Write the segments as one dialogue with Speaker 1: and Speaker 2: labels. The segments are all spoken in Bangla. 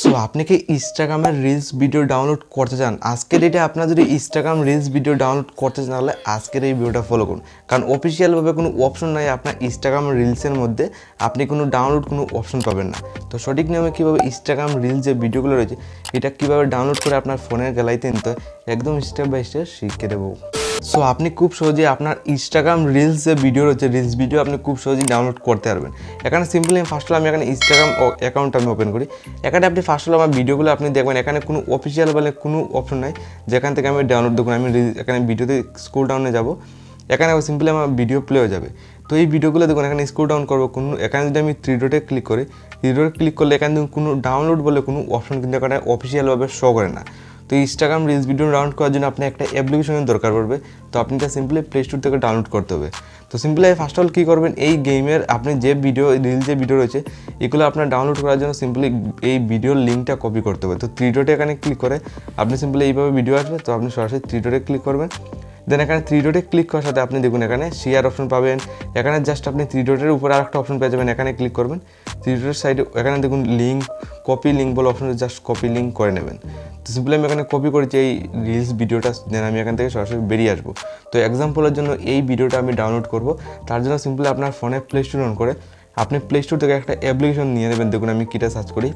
Speaker 1: সো আপনি কি ইনস্টাগ্রামের রিলস ভিডিও ডাউনলোড করতে চান? আজকের ডেটে আপনার যদি ইনস্টাগ্রাম রিলস ভিডিও ডাউনলোড করতে চান, তাহলে আজকের এই ভিডিওটা ফলো করুন। কারণ অফিসিয়ালভাবে কোনো অপশন নাই আপনার ইনস্টাগ্রাম রিলসের মধ্যে। আপনি কোনো ডাউনলোড কোনো অপশন পাবেন না। তো সঠিক নিয়মে কীভাবে ইনস্টাগ্রাম রিলস যে ভিডিওগুলো রয়েছে, এটা কীভাবে ডাউনলোড করে আপনার ফোনের গ্যালারিতে নিতে একদম স্টেপ বাই স্টেপ শিখে দেবো। সো আপনি খুব সহজে আপনার ইনস্টাগ্রাম রিলস যে ভিডিও রয়েছে রিলস ভিডিও আপনি খুব সহজেই ডাউনলোড করতে পারবেন। এখানে সিম্পলি ফার্স্ট হলো আমি এখানে ইনস্টাগ্রাম অ্যাকাউন্ট আমি ওপেন করি। এখানে আপনি ফার্স্ট হলো আমার ভিডিওগুলো আপনি দেখবেন, এখানে কোনো অফিসিয়াল বলে কোনো অপশন নাই। যেখান থেকে আমি ডাউনলোড দেখুন আমি এখানে ভিডিওতে স্কুল ডাউনে যাব। এখানে সিম্পলি আমার ভিডিও প্লে হয়ে যাবে। তো এই ভিডিওগুলো দেখুন, এখানে স্ক্রল ডাউন করব, কোনো, এখানে যদি আমি থ্রি ডটে ক্লিক করি থ্রি ডটে ক্লিক করলে এখানে কোনো ডাউনলোড বলে কোনো অপশন কিন্তু এখানে অফিসিয়ালভাবে শো করে না। তো ইনস্টাগ্রাম রিলস ভিডিও ডাউনলোড করার জন্য আপনি একটা অ্যাপ্লিকেশনের দরকার পড়বে। তো আপনি এটা সিম্পলি প্লে স্টোর থেকে ডাউনলোড করতে হবে। তো সিম্পলি ফার্স্ট অল কী করবেন, এই গেমের আপনি যে ভিডিও রিল যে ভিডিও রয়েছে, এগুলো আপনার ডাউনলোড করার জন্য সিম্পলি এই ভিডিওর লিঙ্কটা কপি করতে হবে। তো থ্রি এখানে ক্লিক করে, আপনি সিম্পলি এইভাবে ভিডিও আসবে, তো আপনি সরাসরি থ্রি ডটে ক্লিক করবেন। দেন এখানে থ্রি ডটে ক্লিক করার সাথে আপনি দেখুন, এখানে শেয়ার অপশন পাবেন। এখানে জাস্ট আপনি থ্রি ডটের উপর আরেকটা অপশন পেয়ে যাবেন, এখানে ক্লিক করবেন। থ্রি ডটের সাইডে এখানে দেখুন লিঙ্ক কপি লিঙ্ক বলে অপশন জাস্ট কপি লিঙ্ক করে নেবেন। তো সিম্পলি আমি এখানে কপি করেছি এই রিলস ভিডিওটা দেন আমি এখান থেকে সরাসরি বেরিয়ে আসব। তো এক্সাম্পলের জন্য এই ভিডিওটা আমি ডাউনলোড করব। তার জন্য সিম্পলি আপনার ফোনে প্লে স্টোর অন করে আপনি প্লে স্টোর থেকে একটা অ্যাপ্লিকেশন নিয়ে নেবেন। দেখুন আমি কীটা সার্চ করি।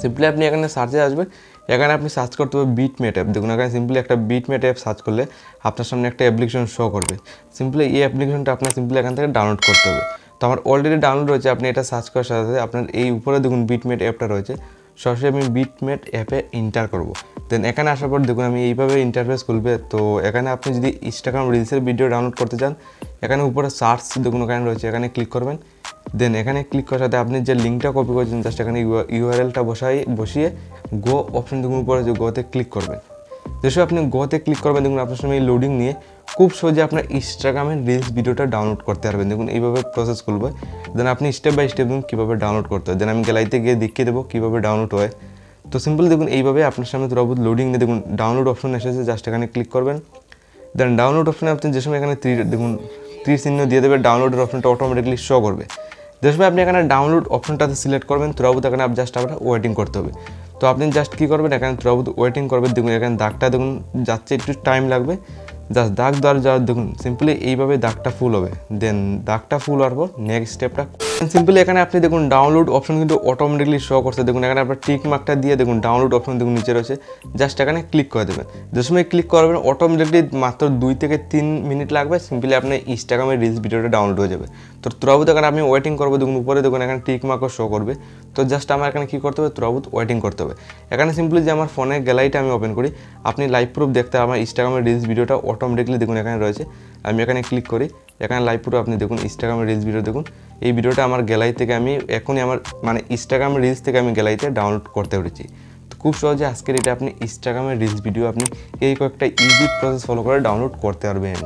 Speaker 1: সিম্পলি আপনি এখানে সার্চে আসবেন। এখানে আপনি সার্চ করতে হবে বিটমেট অ্যাপ দেখুন, এখানে সিম্পলি একটা বিটমেট অ্যাপ সার্চ করলে আপনার সামনে একটা অ্যাপ্লিকেশন শো করবে। সিম্পলি এই অ্যাপ্লিকেশনটা আপনার সিম্পলি এখান থেকে ডাউনলোড করতে হবে। তো আমার অলরেডি ডাউনলোড রয়েছে, আপনি এটা সার্চ করার সাথে সাথে আপনার এই উপরে দেখুন বিট বিটমেট অ্যাপটা রয়েছে। সরাসরি আমি বিট বিটমেট অ্যাপে ইন্টার করব। দেন এখানে আসার পর দেখুন, আমি এইভাবে ইন্টারফেস খুলবে। তো এখানে আপনি যদি ইনস্টাগ্রাম রিলসের ভিডিও ডাউনলোড করতে চান, এখানে উপরে সার্চ দেখুন এখানে রয়েছে, এখানে ক্লিক করবেন। দেন এখানে ক্লিক করার সাথে আপনি যে লিঙ্কটা কপি করেছেন জাস্ট এখানে ইউআরএলটা বসাই বসিয়ে গো অপশন দেখুন উপরে যে গোতে ক্লিক করবেন। যেসব আপনি গোতে ক্লিক করবেন, দেখুন আপনার সঙ্গে লোডিং নিয়ে খুব সহজে আপনার ইনস্টাগ্রামের রিলস ভিডিওটা ডাউনলোড করতে পারবেন। দেখুন এইভাবে প্রসেস করবে দেন আপনি স্টেপ বাই স্টেপ দেখুন কীভাবে ডাউনলোড করতে হয়। দেন আমি গ্যালারিতে গিয়ে দেখিয়ে দেবো কীভাবে ডাউনলোড হয়। তো সিম্পল দেখুন এইভাবে আপনার সামনে তুরাবুত লোডিং নিয়ে দেখুন ডাউনলোড অপশন এসেছে জাস্ট এখানে ক্লিক করবেন। দেন ডাউনলোড অপশনে আপনি যে সময় এখানে ত্রি দেখুন ত্রি চিহ্ন দিয়ে দেবে ডাউনলোডের অপশনটা অটোমেটিকলি শো করবে। যে সময় আপনি এখানে ডাউনলোড অপশনটাতে সিলেক্ট করবেন তুরাবুত এখানে জাস্ট আপনার ওয়েটিং করতে হবে। তো আপনি জাস্ট কী করবেন, এখানে তুরাবুত ওয়েটিং করবেন, দেখুন এখানে দাগটা দেখুন, যাচ্ছে একটু টাইম লাগবে। জাস্ট দাগ দেওয়ার যাওয়ার দেখুন সিম্পলি এইভাবে দাগটা ফুল হবে। দেন দাগটা ফুল হওয়ার পর নেক্সট স্টেপটা সিম্পলি এখানে আপনি দেখুন ডাউনলোড অপশন কিন্তু অটোমেটিকলি শো করছে। দেখুন এখানে আপনার টিক মার্কটা দিয়ে দেখুন ডাউনলোড অপশন দেখুন নিচে রয়েছে। জাস্ট এখানে ক্লিক করে দেবেন। যে সময় ক্লিক করবেন অটোমেটিকলি মাত্র দুই থেকে তিন মিনিট লাগবে। সিম্পলি আপনি ইনস্টাগ্রামের রিলস ভিডিওটা ডাউনলোড হয়ে যাবে। তো তুরাবুত এখানে আমি ওয়েটিং করব। দেখুন উপরে দেখুন এখানে টিক মার্কও শো করবে। তো জাস্ট আমার এখানে কী করতে হবে? তুরাবুত ওয়েটিং করতে হবে। এখানে সিম্পলি যে আমার ফোনে গ্যালারিটা আমি ওপেন করি, আপনি লাইভ প্রুফ দেখতে আমার ইনস্টাগ্রামের রিলস ভিডিওটা অটোমেটিকলি দেখুন এখানে রয়েছে। আমি এখানে ক্লিক করি। এখানে লাইভ পুরো আপনি দেখুন ইনস্টাগ্রামের রিলস ভিডিও দেখুন। এই ভিডিওটা আমার গ্যালারি থেকে আমি এখনই আমার মানে ইনস্টাগ্রাম রিলস থেকে আমি গ্যালারিতে ডাউনলোড করতে পেরেছি। তো খুব সহজে আজকের এটা আপনি ইনস্টাগ্রামের রিলস ভিডিও আপনি এই কয়েকটা ইজি প্রসেস ফলো করে ডাউনলোড করতে পারবেন।